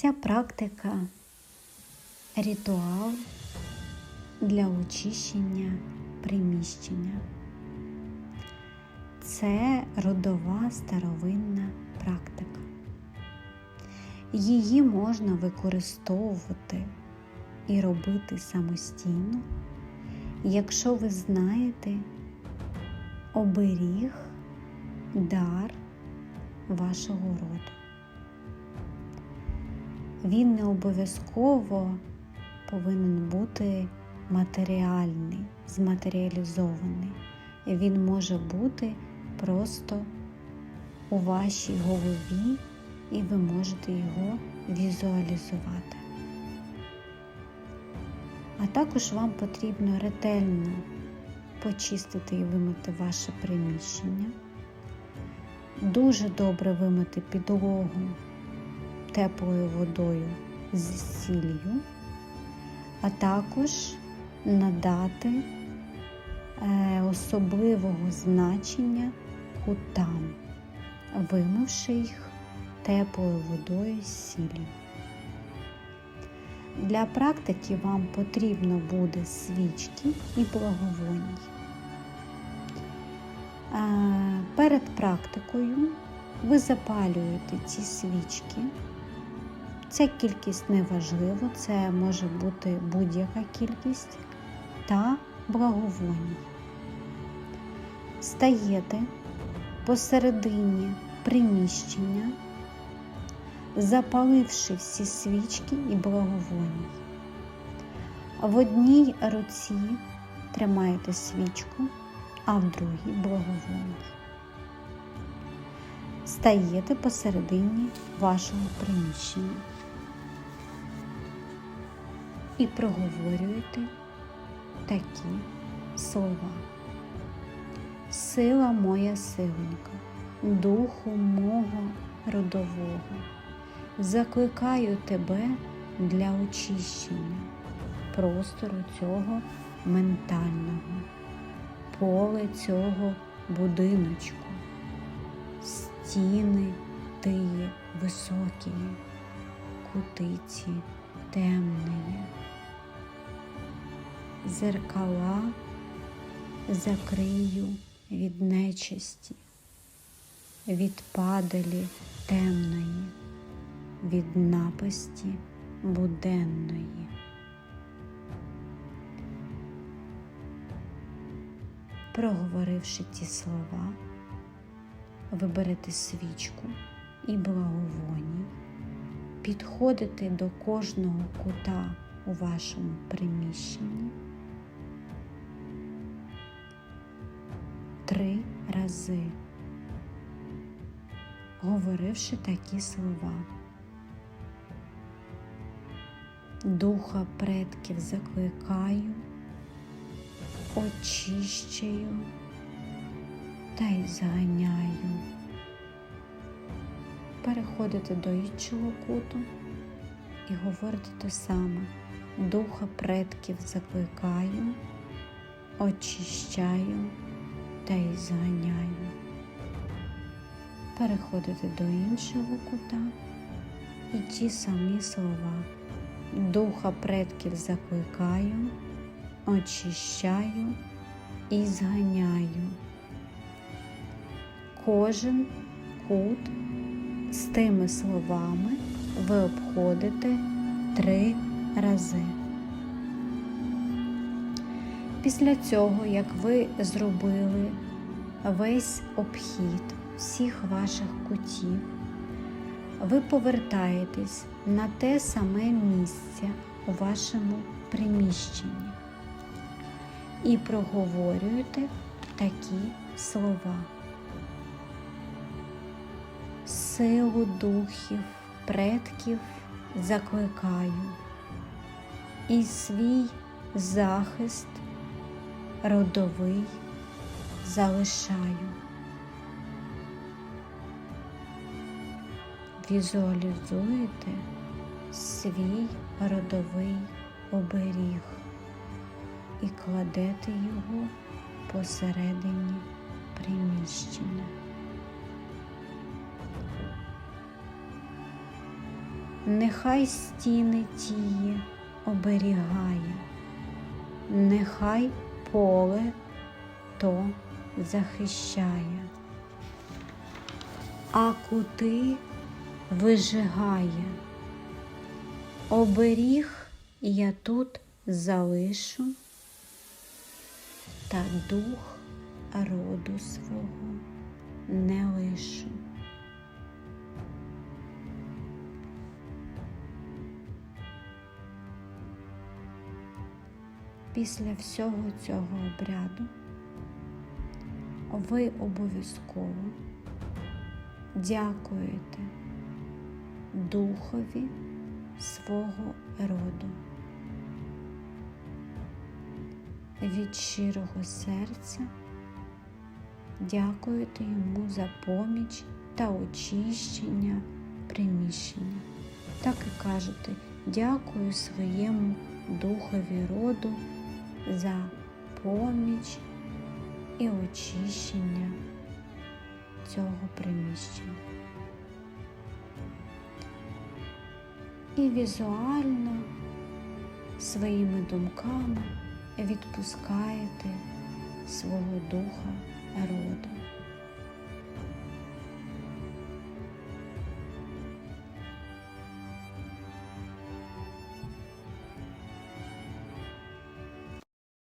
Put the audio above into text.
Ця практика ритуал для очищення приміщення. Це родова старовинна практика. Її можна використовувати і робити самостійно, якщо ви знаєте оберіг, дар вашого роду. Він не обов'язково повинен бути матеріальний, зматеріалізований. Він може бути просто у вашій голові, і ви можете його візуалізувати. А також вам потрібно ретельно почистити і вимити ваше приміщення, дуже добре вимити підлогу теплою водою з сіллю, а також надати е, особливого значення кутам, вимивши їх теплою водою з сіллю. Для практики вам потрібно буде свічки і благовоній. Е, Перед практикою ви запалюєте ці свічки. Ця кількість не важлива, це може бути будь-яка кількість та благовоній. Стаєте посередині приміщення, запаливши всі свічки і благовоній. В одній руці тримаєте свічку, а в другій благовоній. Стаєте посередині вашого приміщення і проговорюєте такі слова. Сила моя силонька, духу мого родового, закликаю тебе для очищення простору цього ментального, поле цього будиночку, стіни тиї високі, кутиці темної, зеркала закрию від нечисті, від падалі темної, від напасті буденної. Проговоривши ці слова, ви берете свічку і благовоній, підходите до кожного кута у вашому приміщенні три рази, говоривши такі слова. Духа предків закликаю, очищаю та й зганяю. Переходите до іншого куту і говорите те саме. Духа предків закликаю, очищаю та й зганяю. Переходите до іншого кута і ті самі слова. Духа предків закликаю, очищаю і зганяю. Кожен кут з тими словами ви обходите три рази. Після цього, як ви зробили весь обхід всіх ваших кутів, ви повертаєтесь на те саме місце у вашому приміщенні і проговорюєте такі слова. Силу духів, предків закликаю і свій захист родовий залишаю. Візуалізуєте свій родовий оберіг і кладете його посередині приміщення. Нехай стіни тії оберігає, нехай поле то захищає, а кути вижигає. Оберіг я тут залишу та дух роду свого не лишу. Після всього цього обряду ви обов'язково дякуєте духові свого роду. Від щирого серця дякуєте йому за поміч та очищення приміщення. Так і кажете, дякую своєму духові роду за поміч і очищення цього приміщення. І візуально своїми думками відпускаєте свого духа роду.